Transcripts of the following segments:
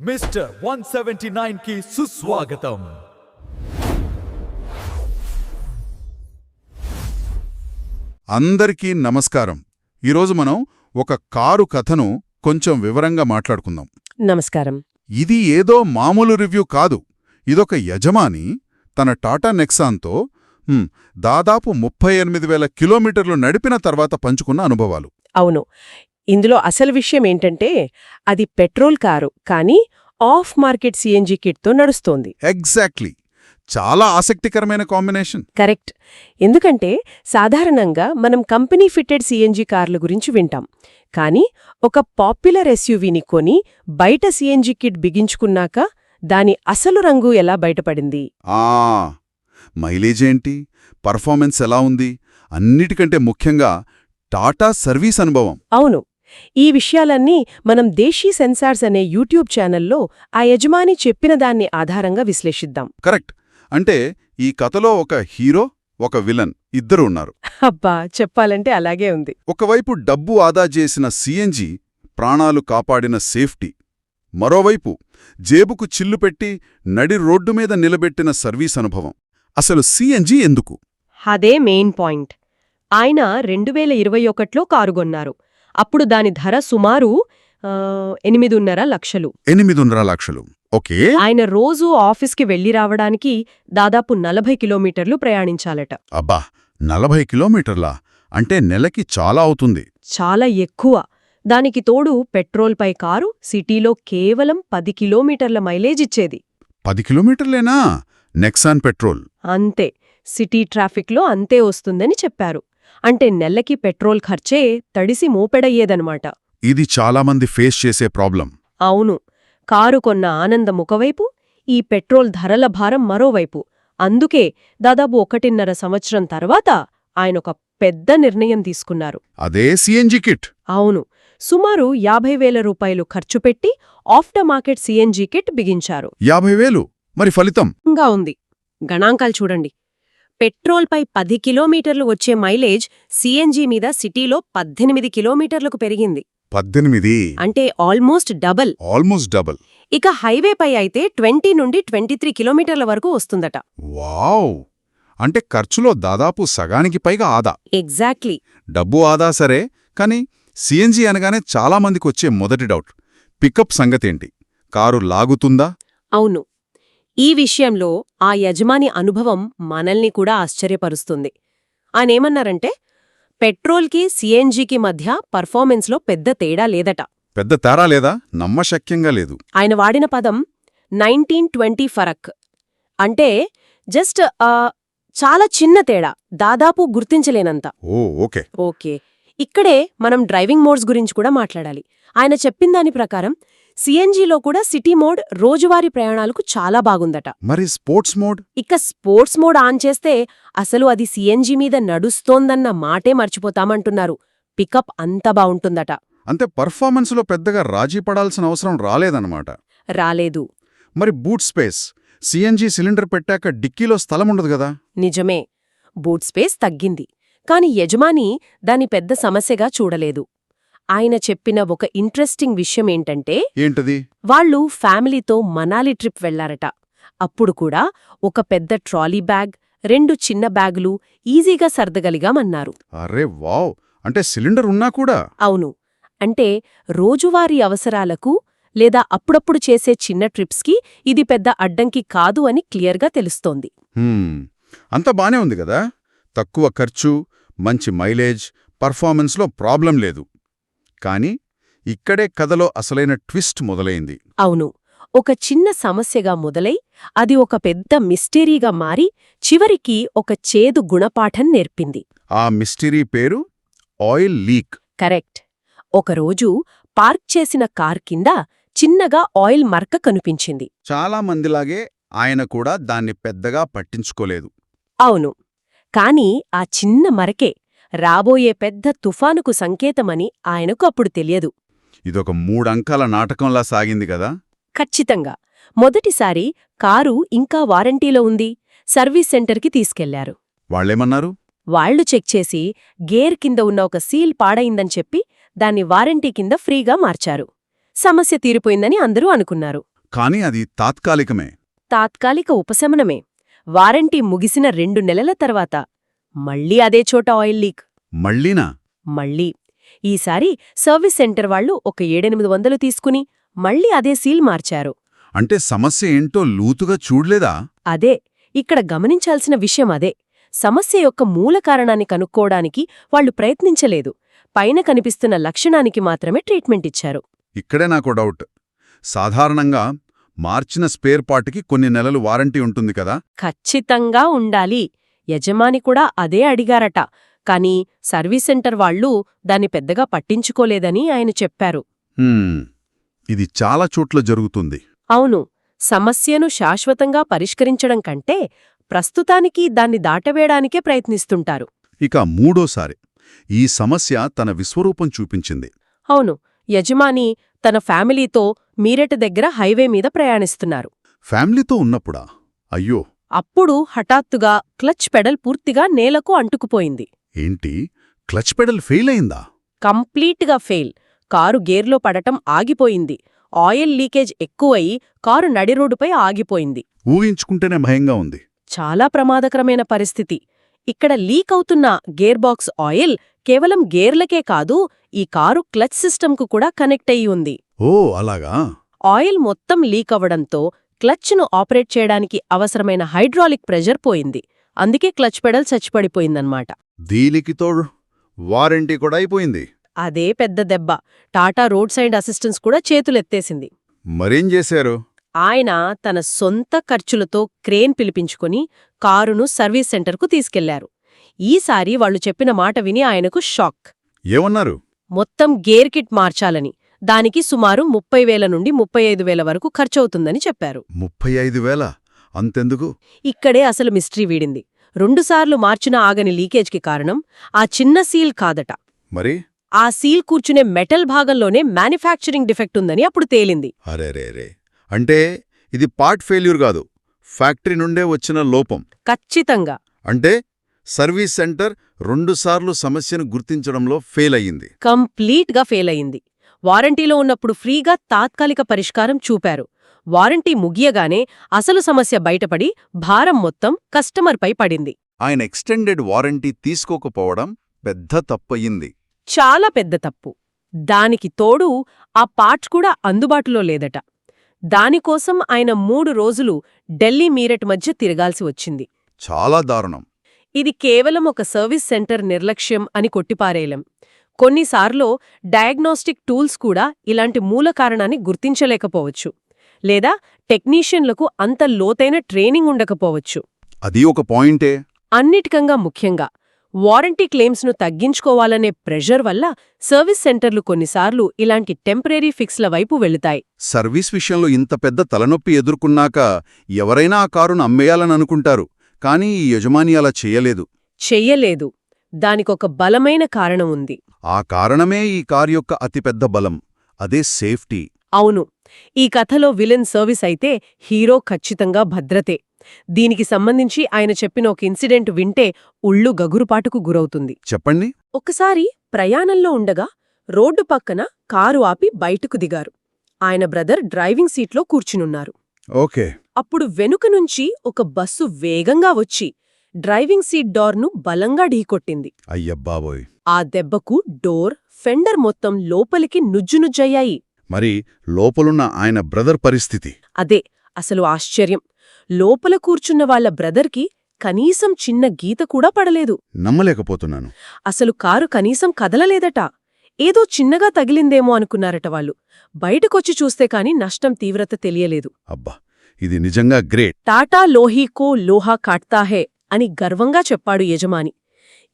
Mister one seventy నైన్కి సుస్వాగతం. అందరికీ నమస్కారం. ఈరోజు మనం ఒక కారు కథను కొంచెం వివరంగా మాట్లాడుకుందాం. నమస్కారం. ఇది ఏదో మామూలు రివ్యూ కాదు. ఇదొక యజమాని తన టాటా నెక్సాన్తో దాదాపు ముప్పై ఎనిమిది వేల కిలోమీటర్లు నడిపిన తర్వాత పంచుకున్న అనుభవాలు. అవును. ఇందులో అసలు విషయం ఏంటంటే అది పెట్రోల్ కారు కానీ ఆఫ్ మార్కెట్ సిఎన్జి కిట్తో నడుస్తోంది. ఎగ్జాక్ట్లీ. చాలా ఆసక్తికరమైన కాంబినేషన్. కరెక్ట్. ఎందుకంటే సాధారణంగా మనం కంపెనీ ఫిట్టెడ్ సిఎన్జి కార్ల గురించి వింటాం. కానీ ఒక పాపులర్ ఎస్యూవీని కొని బయట సిఎన్జి కిట్ బిగించుకున్నాక దాని అసలు రంగు ఎలా బయటపడింది? ఆ! మైలేజ్ ఏంటి? పర్ఫార్మెన్స్ ఎలా ఉంది? అన్నిటికంటే ముఖ్యంగా టాటా సర్వీస్ అనుభవం. అవును. ఈ విషయాలన్నీ మనం దేశీ సెన్సార్స్ అనే యూట్యూబ్ ఛానల్లో ఆ యజమాని చెప్పిన దాన్ని ఆధారంగా విశ్లేషిద్దాం. కరెక్ట్. అంటే ఈ కథలో ఒక హీరో ఒక విలన్ ఇద్దరు ఉన్నారు. అబ్బా! చెప్పాలంటే అలాగే ఉంది. ఒకవైపు డబ్బు ఆదా చేసిన సీఎన్జీ ప్రాణాలు కాపాడిన సేఫ్టీ. మరోవైపు జేబుకు చిల్లు పెట్టి నడి రోడ్డు మీద నిలబెట్టిన సర్వీస్ అనుభవం. అసలు సీఎన్జీ ఎందుకు? అదే మెయిన్ పాయింట్. ఆయన రెండు వేల ఇరవై ఒకట్లో కారు కొన్నారు. అప్పుడు దాని ధర సుమారు ఎనిమిదిన్నర లక్షలు. ఎనిమిదిన్నర లక్షలు. ఓకే. ఆయన రోజూ ఆఫీస్కి వెళ్ళి రావడానికి దాదాపు నలభై కిలోమీటర్లు ప్రయాణించాలట. అబ్బా! నలభై కిలోమీటర్లా? అంటే నెలకి చాలా అవుతుంది. చాలా ఎక్కువ. దానికి తోడు పెట్రోల్పై కారు సిటీలో కేవలం పది కిలోమీటర్ల మైలేజ్ ఇచ్చేది. పది కిలోమీటర్లేనా? Nexon petrol. అంతే. సిటీ ట్రాఫిక్లో అంతే వస్తుందని చెప్పారు. అంటే నెలకి పెట్రోల్ ఖర్చే తడిసి మోపెడయ్యేదనమాట. ఇది చాలామంది ఫేస్ చేసే ప్రాబ్లం. అవును. కారు కొన్న ఆనందం ఒకవైపు ఈ పెట్రోల్ ధరల భారం మరోవైపు. అందుకే దాదాపు ఒకటిన్నర సంవత్సరం తర్వాత ఆయనొక పెద్ద నిర్ణయం తీసుకున్నారు. అదే సీఎన్జీ కిట్. అవును. సుమారు యాభై వేల రూపాయలు ఖర్చు పెట్టి ఆఫ్టర్ మార్కెట్ సిఎన్జీ కిట్ బిగించారు. యాభై వేలు? మరి ఫలితం? ఇంకా ఉంది. గణాంకాలు చూడండి. పెట్రోల్పై పది కిలోమీటర్లు వచ్చే మైలేజ్ సిఎన్జీ మీద సిటీలో పద్దెనిమిది కిలోమీటర్లకు పెరిగింది. పద్దెనిమిది? అంటే ఆల్మోస్ట్ డబల్. Almost double. ఇక హైవేపై అయితే ట్వంటీ నుండి ట్వంటీ త్రీ కిలోమీటర్ల వరకు వస్తుందట. వావ్! అంటే ఖర్చులో దాదాపు సగానికి పైగా ఆదా. ఎగ్జాక్ట్లీ. డబ్బు ఆదా సరే కానీ సీఎన్జీ అనగానే చాలామందికి వచ్చే మొదటి డౌట్. పికప్ సంగతేంటి? కారు లాగుతుందా? అవును. ఈ విషయంలో ఆ యజమాని అనుభవం మనల్ని కూడా ఆశ్చర్యపరుస్తుంది. ఆయనేమన్నారంటే పెట్రోల్కి సిఎన్జీకి మధ్య పర్ఫార్మెన్స్లో పెద్ద తేడా లేదట. పెద్ద తేడా లేదా? నమ్మశక్యంగా లేదు. ఆయన వాడిన పదం నైన్టీన్ ట్వంటీ ఫరక్. అంటే జస్ట్ చాలా చిన్న తేడా దాదాపు గుర్తించలేనంత. ఓ ఓకే. ఓకే. ఇక్కడే మనం డ్రైవింగ్ మోడ్స్ గురించి కూడా మాట్లాడాలి. ఆయన చెప్పిన దాని ప్రకారం సిఎన్జీలో కూడా సిటీ మోడ్ రోజువారీ ప్రయాణాలకు చాలా బాగుందట. మరి స్పోర్ట్స్ మోడ్? ఇక స్పోర్ట్స్ మోడ్ ఆన్ చేస్తే అసలు అది సిఎన్జీ మీద నడుస్తోందన్న మాటే మర్చిపోతామంటున్నారు. పికప్ అంత బావుంటుందట అంటే పర్ఫార్మెన్స్లో పెద్దగా రాజీ పడాల్సిన అవసరం రాలేదన్నమాట. రాలేదు. మరి బూట్ స్పేస్? సీఎన్జీ సిలిండర్ పెట్టాక డిక్కీలో స్థలం ఉండదు కదా? నిజమే. బూట్ స్పేస్ తగ్గింది. కాని యజమాని దాని పెద్ద సమస్యగా చూడలేదు. ఆయన చెప్పిన ఒక ఇంట్రెస్టింగ్ విషయమేంటంటే ఏంటది? వాళ్ళు ఫ్యామిలీతో మనాలి ట్రిప్ వెళ్ళారట అప్పుడు కూడా ఒక పెద్ద ట్రాలీ బ్యాగ్ రెండు చిన్న బ్యాగులు ఈజీగా సర్దగలిగామన్నారు అరే వావ్! అంటే సిలిండర్ ఉన్నా కూడా? అవును. అంటే రోజువారీ అవసరాలకు లేదా అప్పుడప్పుడు చేసే చిన్న ట్రిప్స్కి ఇది పెద్ద అడ్డంకి కాదు అని క్లియర్గా తెలుస్తోంది. అంతా బానే ఉంది కదా? తక్కువ ఖర్చు మంచి మైలేజ్ పర్ఫార్మెన్స్లో ప్రాబ్లం లేదు. కానీ ఇక్కడే కథలో అసలైన ట్విస్ట్ మొదలైంది. అవును. ఒక చిన్న సమస్యగా మొదలై అది ఒక పెద్ద మిస్టరీగా మారి చివరికి ఒక చేదు గుణపాఠం నేర్పింది. ఆ మిస్టరీ పేరు ఆయిల్ లీక్. కరెక్ట్. ఒకరోజు పార్క్ చేసిన కార్ కింద చిన్నగా ఆయిల్ మరక కనిపించింది. చాలా మందిలాగే ఆయన కూడా దాన్ని పెద్దగా పట్టించుకోలేదు. అవును. కాని ఆ చిన్న మరకే రాబోయే పెద్ద తుఫానుకు సంకేతమని ఆయనకు అప్పుడు తెలియదు. ఇదొక మూడంకాల నాటకంలా సాగింది కదా? ఖచ్చితంగా. మొదటిసారి కారు ఇంకా వారంటీలో ఉంది. సర్వీస్ సెంటర్కి తీసుకెళ్ళారు. వాళ్ళేమన్నారు? వాళ్ళు చెక్ చేసి గేర్ కింద ఉన్న ఒక సీల్ పాడయిందని చెప్పి దాన్ని వారంటీ కింద ఫ్రీగా మార్చారు. సమస్య తీరిపోయిందని అందరూ అనుకున్నారు. కానీ అది తాత్కాలికమే. తాత్కాలిక ఉపశమనమే. వారంటీ ముగిసిన రెండు నెలల తర్వాత మళ్ళీ అదే చోట ఆయిల్ లీక్. మళ్ళీనా? మళ్ళీ. ఈసారి సర్వీస్ సెంటర్ వాళ్ళు ఒక ఏడెనిమిది వందలు తీసుకుని మళ్ళీ అదే సీల్ మార్చారు. అంటే సమస్య ఏంటో లూతుగా చూడ్లేదా? అదే. ఇక్కడ గమనించాల్సిన విషయం అదే. సమస్య యొక్క మూల కారణాన్ని కనుక్కోవడానికి వాళ్ళు ప్రయత్నించలేదు. పైన కనిపిస్తున్న లక్షణానికి మాత్రమే ట్రీట్మెంట్ ఇచ్చారు. ఇక్కడే నాకు డౌట్. సాధారణంగా మార్చిన స్పేర్ పార్ట్కి కొన్ని నెలలు వారంటీ ఉంటుంది కదా? ఖచ్చితంగా ఉండాలి. యజమాని కూడా అదే అడిగారట. కాని సర్వీస్ సెంటర్ వాళ్ళు దాన్ని పెద్దగా పట్టించుకోలేదని ఆయన చెప్పారు. ఇది చాలా చోట్ల జరుగుతుంది. అవును. సమస్యను శాశ్వతంగా పరిష్కరించడం కంటే ప్రస్తుతానికి దాన్ని దాటవేయడానికే ప్రయత్నిస్తుంటారు. ఇక మూడోసారి. ఈ సమస్య తన విశ్వరూపం చూపించింది. అవును. యజమాని తన ఫ్యామిలీతో మీరెట్ దగ్గర హైవే మీద ప్రయాణిస్తున్నారు. ఫ్యామిలీతో ఉన్నప్పుడా? అయ్యో! అప్పుడు హఠాత్తుగా క్లచ్ పెడల్ పూర్తిగా నేలకు అంటుకుపోయింది. ఏంటి? క్లచ్ పెడల్ ఫెయిల్ అయిందా? కంప్లీట్గా ఫెయిల్. కారు గేర్లో పడటం ఆగిపోయింది. ఆయిల్ లీకేజ్ ఎక్కువయి కారు నడిరోడ్డుపై ఆగిపోయింది. ఊహించుకుంటేనే భయంగా ఉంది. చాలా ప్రమాదకరమైన పరిస్థితి. ఇక్కడ లీక్ అవుతున్న గేర్ బాక్స్ ఆయిల్ కేవలం గేర్లకే కాదు ఈ కారు క్లచ్ సిస్టంకు కూడా కనెక్ట్ అయి ఉంది. ఓ అలాగా? ఆయిల్ మొత్తం లీక్ అవ్వడంతో క్లచ్ను ఆపరేట్ చేయడానికి అవసరమైన హైడ్రాలిక్ ప్రెషర్ పోయింది. అందుకే క్లచ్ పెడల్ చచ్చిపడిపోయిందన్నమాట. దీనికి తోడు వారంటీ కూడా అయిపోయింది. అదే పెద్ద దెబ్బ. టాటా రోడ్ సైడ్ అసిస్టెన్స్ కూడా చేతులెత్తేసింది. మరేం చేశారు? ఆయన తన సొంత ఖర్చులతో క్రేన్ పిలిపించుకుని కారును సర్వీస్ సెంటర్కు తీసుకెళ్ళారు. ఈసారి వాళ్ళు చెప్పిన మాట విని ఆయనకు షాక్. ఏమన్నారు? మొత్తం గేర్ కిట్ మార్చాలని. దానికి సుమారు ముప్పై వేల నుండి ముప్పై ఐదు వేల వరకు ఖర్చవుతుందని చెప్పారు. ముప్పై ఐదు వేల? అంతెందుకు? ఇక్కడే అసలు మిస్టరీ వీడింది. రెండుసార్లు మార్చిన ఆగని లీకేజ్కి కారణం ఆ చిన్న సీల్ కాదట. మరి? ఆ సీల్ కూర్చునే మెటల్ భాగంలోనే మ్యానుఫ్యాక్చరింగ్ డిఫెక్ట్ ఉందని అప్పుడు తేలింది. అరే రే రే. అంటే ఇది పార్ట్ ఫెయిల్యూర్ కాదు. ఫ్యాక్టరీ నుండే వచ్చిన లోపం. ఖచ్చితంగా. అంటే సర్వీస్ సెంటర్ రెండుసార్లు సమస్యను గుర్తించడంలో ఫెయిల్ అయ్యింది. కంప్లీట్గా ఫెయిల్ అయింది వారంటీలో ఉన్నప్పుడు ఫ్రీగా తాత్కాలిక పరిష్కారం చూపారు. వారంటీ ముగియగానే అసలు సమస్య బయటపడి భారం మొత్తం కస్టమర్పై పడింది. ఆయన ఎక్స్టెండెడ్ వారంటీ తీసుకోకపోవడం పెద్ద తప్పయింది. చాలా పెద్ద తప్పు. దానికి తోడు ఆ పార్ట్ కూడా అందుబాటులో లేదట. దానికోసం ఆయన మూడు రోజులు ఢిల్లీ మీరట్ మధ్య తిరగాల్సి వచ్చింది. చాలా దారుణం. ఇది కేవలం ఒక సర్వీస్ సెంటర్ నిర్లక్ష్యం అని కొట్టిపారేయలేం. కొన్నిసార్లు డయాగ్నోస్టిక్ టూల్స్ కూడా ఇలాంటి మూల కారణాన్ని గుర్తించలేకపోవచ్చు లేదా టెక్నీషియన్లకు అంత లోతైన ట్రైనింగ్ ఉండకపోవచ్చు. అది ఒక పాయింటే. అన్నిటికంగా ముఖ్యంగా వారంటీ క్లెయిమ్స్ను తగ్గించుకోవాలనే ప్రెషర్ వల్ల సర్వీస్ సెంటర్లు కొన్నిసార్లు ఇలాంటి టెంపరీ ఫిక్స్ల వైపు వెళుతాయి. సర్వీస్ విషయంలో ఇంత పెద్ద తలనొప్పి ఎదుర్కొన్నాక ఎవరైనా ఆ కారును అమ్మేయాలని అనుకుంటారు కానీ ఈ యజమాని అలా చెయ్యలేదు చెయ్యలేదు దానికొక బలమైన కారణం ఉంది. ఆ కారణమే ఈ కారు యొక్క అతిపెద్ద బలం. అదే సేఫ్టీ. అవును. ఈ కథలో విలన్ సర్వీస్ అయితే హీరో ఖచ్చితంగా భద్రతే. దీనికి సంబంధించి ఆయన చెప్పిన ఒక ఇన్సిడెంట్ వింటే ఉళ్ళు గగురుపాటుకు గురవుతుంది. చెప్పండి. ఒకసారి ప్రయాణంలో ఉండగా రోడ్డు పక్కన కారు ఆపి బయటకు దిగారు. ఆయన బ్రదర్ డ్రైవింగ్ సీట్లో కూర్చునున్నారు. ఓకే. అప్పుడు వెనుక నుంచి ఒక బస్సు వేగంగా వచ్చి డ్రైవింగ్ సీట్ డోర్ను బలంగా ఢీకొట్టింది. అయ్యబ్బాబోయ్. ఆ దెబ్బకు డోర్ ఫెండర్ మొత్తం లోపలికి నుజ్జునుజ్జయ్యాయి మరి లోపలున్న ఆయన బ్రదర్ పరిస్థితి? అదే అసలు ఆశ్చర్యం. లోపల కూర్చున్న వాళ్ళ బ్రదర్కి కనీసం చిన్న గీత కూడా పడలేదు. నమ్మలేకపోతున్నాను. అసలు కారు కనీసం కదలలేదట. ఏదో చిన్నగా తగిలిందేమో అనుకున్నారట వాళ్ళు. బయటకొచ్చి చూస్తే కాని నష్టం తీవ్రత తెలియలేదు. అబ్బా ఇది నిజంగా గ్రేట్. టాటా లోహీకో లోహా కాట్తా హే అని గర్వంగా చెప్పాడు యజమాని.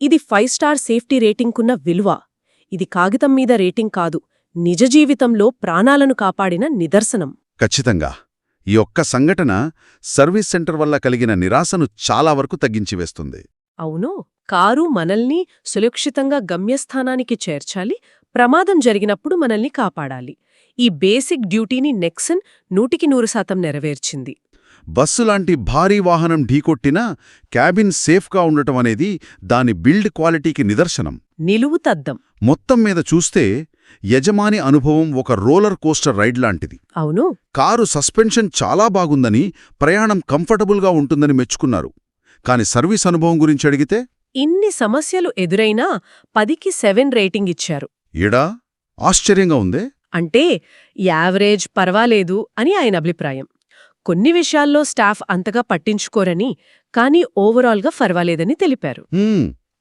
ఇది ఫైవ్ స్టార్ సేఫ్టీ రేటింగ్కున్న విలువ. ఇది కాగితం మీద రేటింగ్ కాదు నిజ జీవితంలో ప్రాణాలను కాపాడిన నిదర్శనం. ఖచ్చితంగా. ఈ ఒక్క సంఘటన సర్వీస్ సెంటర్ వల్ల కలిగిన నిరాశను చాలా వరకు తగ్గించివేస్తుంది అవును కారు మనల్ని సురక్షితంగా గమ్యస్థానానికి చేర్చాలి ప్రమాదం జరిగినప్పుడు మనల్ని కాపాడాలి. ఈ బేసిక్ డ్యూటీని నెక్సన్ నూటికి నూరు శాతం నెరవేర్చింది. బస్సు లాంటి భారీ వాహనం ఢీకొట్టినా క్యాబిన్ సేఫ్గా ఉండటం అనేది దాని బిల్డ్ క్వాలిటీకి నిదర్శనం. నిలువుతద్దం మొత్తం మీద చూస్తే యజమాని అనుభవం ఒక రోలర్ కోస్టర్ రైడ్ లాంటిది. అవును. కారు సస్పెన్షన్ చాలా బాగుందని ప్రయాణం కంఫర్టబుల్గా ఉంటుందని మెచ్చుకున్నారు. కాని సర్వీస్ అనుభవం గురించి అడిగితే? ఇన్ని సమస్యలు ఎదురైనా పదికి సెవెన్ రేటింగ్ ఇచ్చారు. ఎడా ఆశ్చర్యంగా ఉందే? అంటే యావరేజ్ పర్వాలేదు అని ఆయన అభిప్రాయం. కొన్ని విషయాల్లో స్టాఫ్ అంతగా పట్టించుకోరని కానీ ఓవరాల్గా పర్వాలేదని తెలిపారు.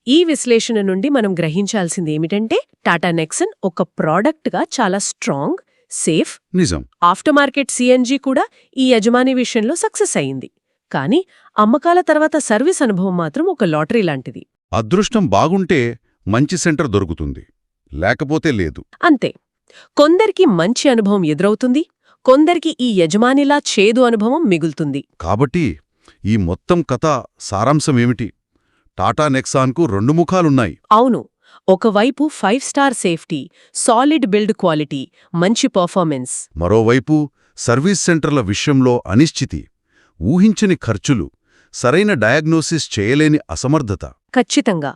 ఈ విశ్లేషణ నుండి మనం గ్రహించాల్సింది ఏమిటంటే టాటా నెక్సన్ ఒక ప్రోడక్ట్గా చాలా స్ట్రాంగ్ సేఫ్ నిజం. ఆఫ్టర్ మార్కెట్ సిఎన్జీ కూడా ఈ యజమాని విషయంలో సక్సెస్ అయింది. కానీ అమ్మకాల తర్వాత సర్వీస్ అనుభవం మాత్రం ఒక లాటరీ లాంటిది. అదృష్టం బాగుంటే మంచి సెంటర్ దొరుకుతుంది. లేకపోతే లేదు. అంతే. కొందరికి మంచి అనుభవం ఎదురవుతుంది కొందరికి ఈ యజమానిలా చేదు అనుభవం మిగులుతుంది. కాబట్టి ఈ మొత్తం కథ సారాంశమేమిటి టాటా నెక్సాన్కు రెండు ముఖాలున్నాయి. అవును ఒకవైపు five star safety solid build quality మంచి పర్ఫార్మెన్స్. మరోవైపు సర్వీస్ సెంటర్ల విషయంలో అనిశ్చితి ఊహించని ఖర్చులు సరైన డయాగ్నోసిస్ చేయలేని అసమర్థత. ఖచ్చితంగా.